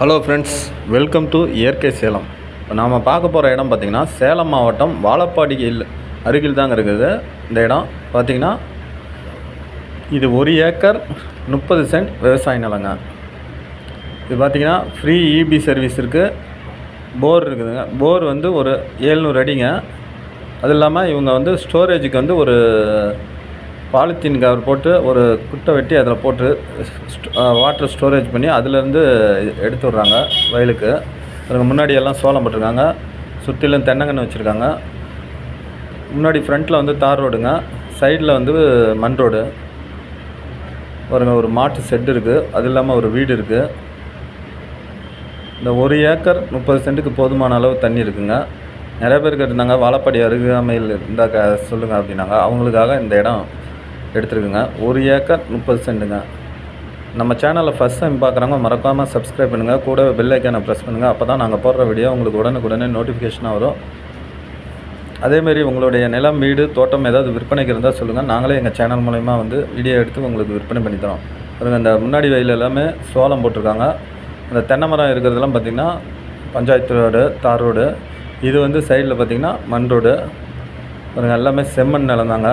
Hello friends welcome to இயற்கை சேலம். இப்போ நாம் பார்க்க போகிற இடம் பார்த்திங்கன்னா சேலம் மாவட்டம் வாழப்பாடியில் அருகில் தாங்க இருக்குது. இந்த இடம் பார்த்திங்கன்னா இது ஒரு ஏக்கர் முப்பது சென்ட் விவசாய நிலங்க. இது பார்த்திங்கன்னா ஃப்ரீ இபி சர்வீஸ் இருக்குது போர் இருக்குதுங்க. போர் வந்து ஒரு ஏழ்நூறு அடிங்க. அது இல்லாமல் இவங்க வந்து ஸ்டோரேஜுக்கு வந்து ஒரு பாலித்தீன் கவர் போட்டு ஒரு குட்டை வெட்டி அதில் போட்டு வாட்டர் ஸ்டோரேஜ் பண்ணி அதுலேருந்து எடுத்து விட்றாங்க வயலுக்கு. அதுக்கு முன்னாடி எல்லாம் சோளம் போட்டிருக்காங்க. சுற்றிலும் தென்னங்கன்று வச்சுருக்காங்க. முன்னாடி ஃப்ரண்ட்டில் வந்து தார் ரோடுங்க. சைடில் வந்து மண் ரோடு. பாருங்க ஒரு மாட்டு செட்டு இருக்குது அது இல்லாமல் ஒரு வீடு இருக்குது இந்த ஒரு ஏக்கர் முப்பது சென்ட்டுக்கு போதுமான அளவு தண்ணி இருக்குங்க. நிறைய பேர் கேட்டிருந்தாங்க வாழப்பாடி அருகாமையில் இருந்தால் க சொல்லுங்கள் அப்படின்னாங்க. அவங்களுக்காக இந்த இடம் எடுத்துருக்குங்க. ஒரு ஏக்கர் முப்பது சென்ட்டுங்க. நம்ம சேனலை ஃபஸ்ட் டைம் பார்க்குறவங்க மறக்காமல் சப்ஸ்கிரைப் பண்ணுங்கள் கூட பெல் ஐக்கானை ப்ரெஸ் பண்ணுங்கள் அப்போ தான் நாங்கள் போடுற வீடியோ உங்களுக்கு உடனுக்குடனே நோட்டிஃபிகேஷனாக வரும். அதேமாரி உங்களுடைய நிலம் வீடு தோட்டம் ஏதாவது விற்பனைக்கு இருந்தால் சொல்லுங்கள் நாங்களே எங்கள் சேனல் மூலயமா வந்து வீடியோ எடுத்து உங்களுக்கு விற்பனை பண்ணி தரோம். இந்த முன்னாடி வயல் எல்லாமே சோளம் போட்டிருக்காங்க. அந்த தென்னை மரம் இருக்கிறதெல்லாம் பார்த்திங்கன்னா பஞ்சாயத்து ரோடு தார் ரோடு. இது வந்து சைடில் பார்த்திங்கன்னா மண் ரோடு. அதுங்க எல்லாமே செம்மண் நிலம் தாங்க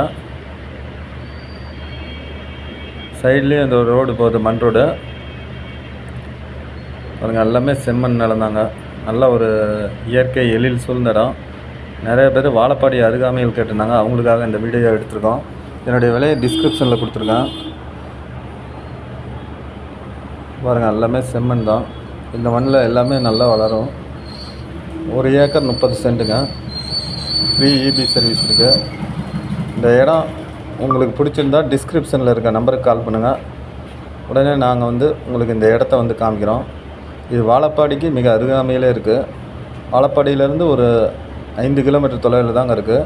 சைட்லேயும் இந்த ரோடு போகுது மண் ரோடு. பாருங்க எல்லாமே செம்மண் நிலந்தாங்க. நல்ல ஒரு இயற்கை எழில் சூழ்ந்த இடம். நிறைய பேர் வாழப்பாடி அருகாமையில் கேட்டிருந்தாங்க. அவங்களுக்காக இந்த வீடியோ எடுத்திருக்கோம். என்னுடைய விலையை டிஸ்கிரிப்ஷனில் கொடுத்துருக்கேன். பாருங்கள் எல்லாமே செம்மண் தான். இந்த மண்ணில் எல்லாமே நல்லா வளரும். ஒரு ஏக்கர் முப்பது சென்ட்டுங்க. ஃப்ரீ இபி சர்வீஸ் இருக்குது இந்த இடம் உங்களுக்கு பிடிச்சிருந்தா டிஸ்கிரிப்ஷனில் இருக்க நம்பருக்கு கால் பண்ணுங்கள் உடனே நாங்கள் வந்து உங்களுக்கு இந்த இடத்த வந்து காமிக்கிறோம். இது வாழப்பாடிக்கு மிக அருகாமையிலே இருக்குது வாழப்பாடியிலேருந்து ஒரு ஐந்து கிலோமீட்டர் தொலைவில் தாங்க இருக்குது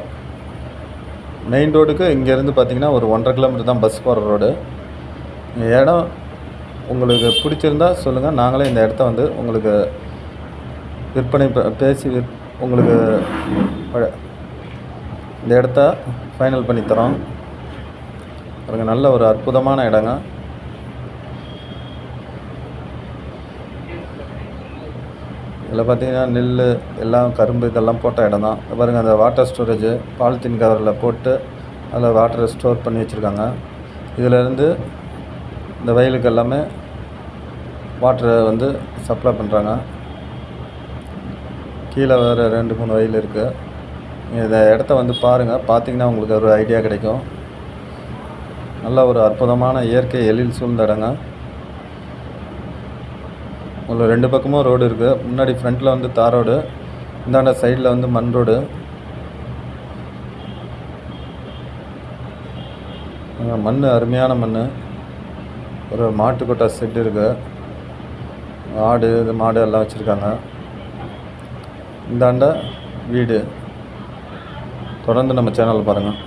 மெயின் ரோடுக்கு இங்கேருந்து பார்த்தீங்கன்னா ஒரு ஒன்றரை கிலோமீட்டர் தான் பஸ் போகிற ரோடு இந்த இடம் உங்களுக்கு பிடிச்சிருந்தா சொல்லுங்கள் நாங்களே இந்த இடத்த வந்து உங்களுக்கு விற்பனை ப- பேசி விற் உங்களுக்கு இந்த இடத்த ஃபைனல் பண்ணி தரோம் பாருங்க நல்ல ஒரு அற்புதமான இடங்க. இதில் பார்த்தீங்கன்னா நெல் எல்லாம் கரும்பு இதெல்லாம் போட்ட இடம் தான் பாருங்கள் அந்த வாட்டர் ஸ்டோரேஜு பாலித்தீன் கவரில் போட்டு அதில் வாட்டரை ஸ்டோர் பண்ணி வச்சுருக்காங்க. இதிலேருந்து இந்த வயலுக்கு எல்லாமே வாட்டரை வந்து சப்ளை பண்ணுறாங்க கீழே வேறு ரெண்டு மூணு வயல் இருக்குது இந்த இடத்த வந்து பாருங்கள் பார்த்தீங்கன்னா உங்களுக்கு ஒரு ஐடியா கிடைக்கும். நல்ல ஒரு அற்புதமான இயற்கை எழில் சூழ்ந்த இடங்க உங்களுக்கு ரெண்டு பக்கமும் ரோடு இருக்குது முன்னாடி ஃப்ரண்ட்டில் வந்து தார் ரோடு இந்தாண்ட சைடில் வந்து மண் ரோடு. மண் அருமையான மண் ஒரு மாட்டுக்கொட்டை செட்டு இருக்குது ஆடு இது மாடு எல்லாம் வச்சுருக்காங்க. இந்தாண்ட வீடு. தொடர்ந்து நம்ம சேனலில் பாருங்கள்